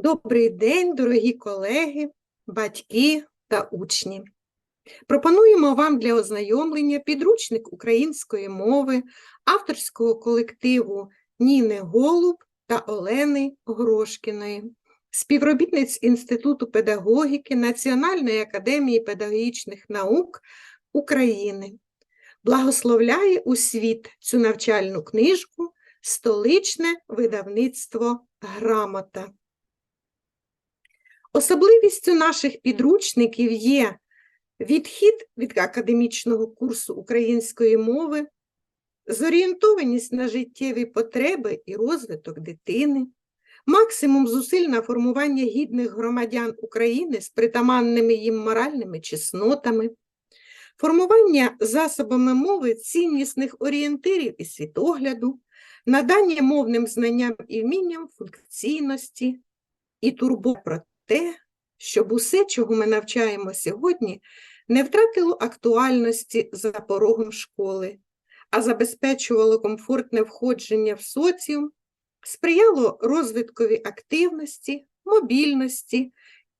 Добрий день, дорогі колеги, батьки та учні. Пропонуємо вам для ознайомлення підручник української мови авторського колективу Ніни Голуб та Олени Грошкіної, співробітниць Інституту педагогіки Національної академії педагогічних наук України. Благословляє у світ цю навчальну книжку Столичне видавництво Грамота. Особливістю наших підручників є відхід від академічного курсу української мови, зорієнтованість на життєві потреби і розвиток дитини, максимум зусиль на формування гідних громадян України з притаманними їм моральними чеснотами, формування засобами мови ціннісних орієнтирів і світогляду, надання мовним знанням і вмінням функційності і турбо те, щоб усе, чого ми навчаємо сьогодні, не втратило актуальності за порогом школи, а забезпечувало комфортне входження в соціум, сприяло розвиткові активності, мобільності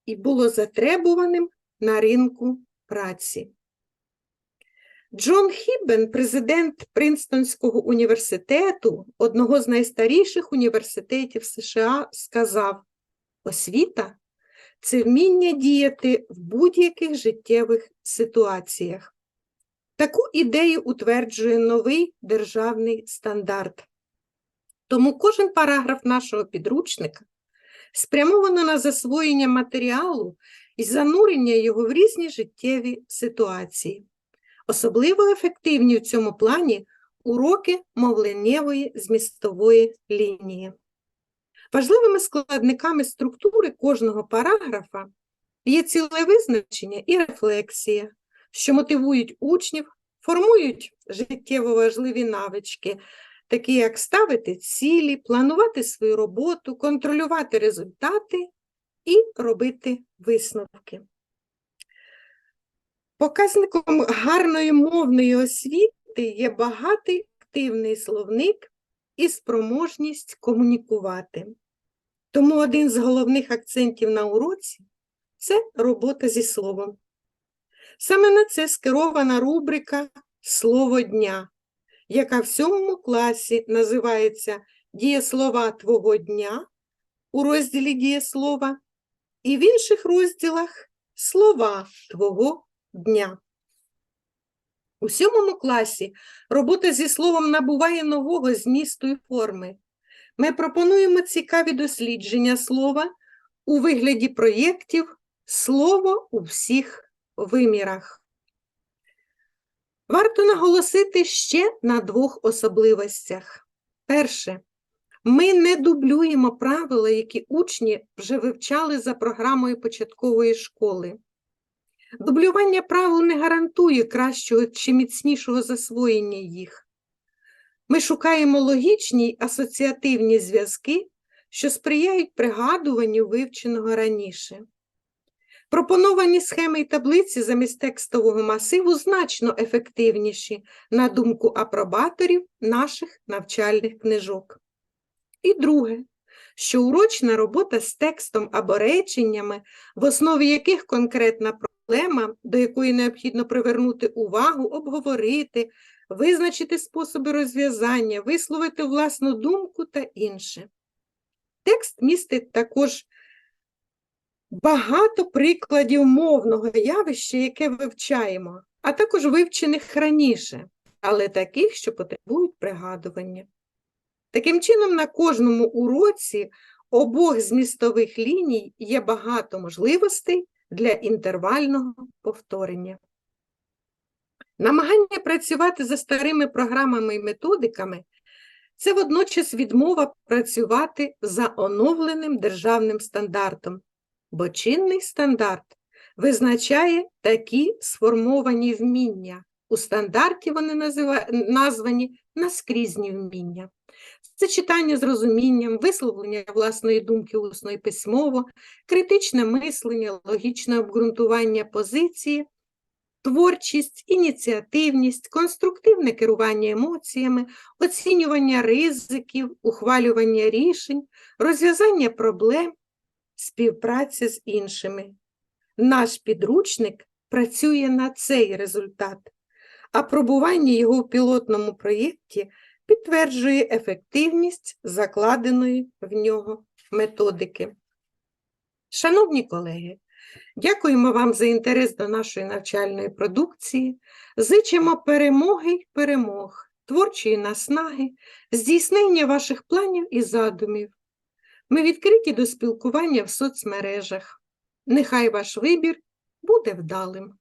і було затребуваним на ринку праці. Джон Хіббен, президент Принстонського університету, одного з найстаріших університетів США, сказав: освіта це вміння діяти в будь-яких життєвих ситуаціях. Таку ідею утверджує новий державний стандарт. Тому кожен параграф нашого підручника спрямовано на засвоєння матеріалу і занурення його в різні життєві ситуації. Особливо ефективні в цьому плані уроки мовленнєвої змістової лінії. Важливими складниками структури кожного параграфа є ціле визначення і рефлексія, що мотивують учнів, формують життєво важливі навички, такі як ставити цілі, планувати свою роботу, контролювати результати і робити висновки. Показником гарної мовної освіти є багатий активний словник і спроможність комунікувати. Тому один з головних акцентів на уроці це робота зі словом. Саме на це скерована рубрика Слово дня, яка в сьомому класі називається Дієслова твого дня у розділі дієслова, і в інших розділах Слова твого дня. У сьомому класі робота зі словом набуває нового змісту і форми. Ми пропонуємо цікаві дослідження слова у вигляді проєктів Слово у всіх вимірах. Варто наголосити ще на двох особливостях. Перше, ми не дублюємо правила, які учні вже вивчали за програмою початкової школи. Дублювання правил не гарантує кращого чи міцнішого засвоєння їх. Ми шукаємо логічні асоціативні зв'язки, що сприяють пригадуванню вивченого раніше. Пропоновані схеми й таблиці замість текстового масиву значно ефективніші, на думку апробаторів наших навчальних книжок. І друге, що урочна робота з текстом або реченнями, в основі яких конкретна проблема, до якої необхідно привернути увагу, обговорити, визначити способи розв'язання, висловити власну думку та інше. Текст містить також багато прикладів мовного явища, яке вивчаємо, а також вивчених раніше, але таких, що потребують пригадування. Таким чином, на кожному уроці обох змістових ліній є багато можливостей для інтервального повторення. Намагання працювати за старими програмами і методиками це водночас відмова працювати за оновленим державним стандартом, бо чинний стандарт визначає такі сформовані вміння. У стандарті вони назива... названі наскрізні вміння. Це читання з розумінням, висловлення власної думки усно і письмово, критичне мислення, логічне обґрунтування позиції, творчість, ініціативність, конструктивне керування емоціями, оцінювання ризиків, ухвалювання рішень, розв'язання проблем, співпраця з іншими. Наш підручник працює на цей результат. Апробування його в пілотному проєкті підтверджує ефективність закладеної в нього методики. Шановні колеги, дякуємо вам за інтерес до нашої навчальної продукції. Зичимо перемоги й перемог, творчої наснаги, здійснення ваших планів і задумів. Ми відкриті до спілкування в соцмережах. Нехай ваш вибір буде вдалим.